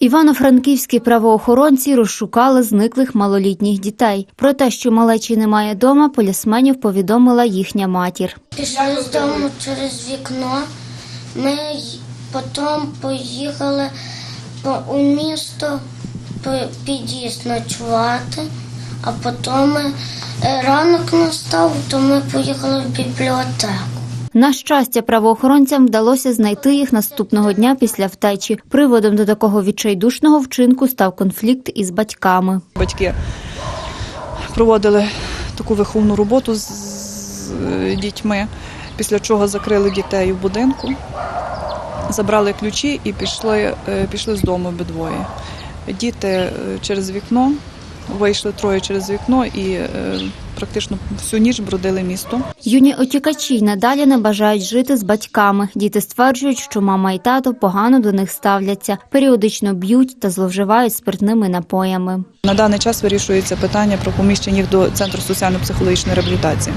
Івано-франківські правоохоронці розшукали зниклих малолітніх дітей. Про те, що малечі немає дома, полісменів повідомила їхня матір. Пішли з дому через вікно. Ми потім поїхали по, у місто під'їзд ночувати, а потім е, ранок настав, то ми поїхали в бібліотеку. На щастя, правоохоронцям вдалося знайти їх наступного дня після втечі. Приводом до такого відчайдушного вчинку став конфлікт із батьками. Батьки проводили таку виховну роботу з, дітьми, після чого закрили дітей в будинку, забрали ключі і пішли, е, пішли з дому обидвоє. Діти е, через вікно вийшли троє через вікно і е, практично всю ніч бродили місто. Юні отікачі й надалі не бажають жити з батьками. Діти стверджують, що мама і тато погано до них ставляться, періодично б'ють та зловживають спиртними напоями. На даний час вирішується питання про поміщення їх до центру соціально-психологічної реабілітації.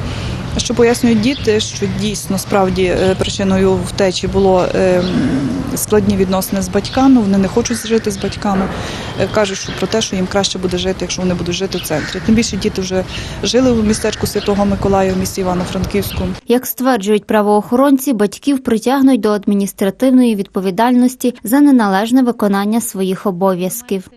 Що пояснюють діти, що дійсно справді е, причиною втечі було е, м, складні відносини з батьками. Вони не хочуть жити з батьками. Е, Кажуть, що про те, що їм краще буде жити, якщо вони будуть жити в центрі. Тим більше діти вже жили в містечку Святого Миколая в місті Івано-Франківську. Як стверджують правоохоронці, батьків притягнуть до адміністративної відповідальності за неналежне виконання своїх обов'язків.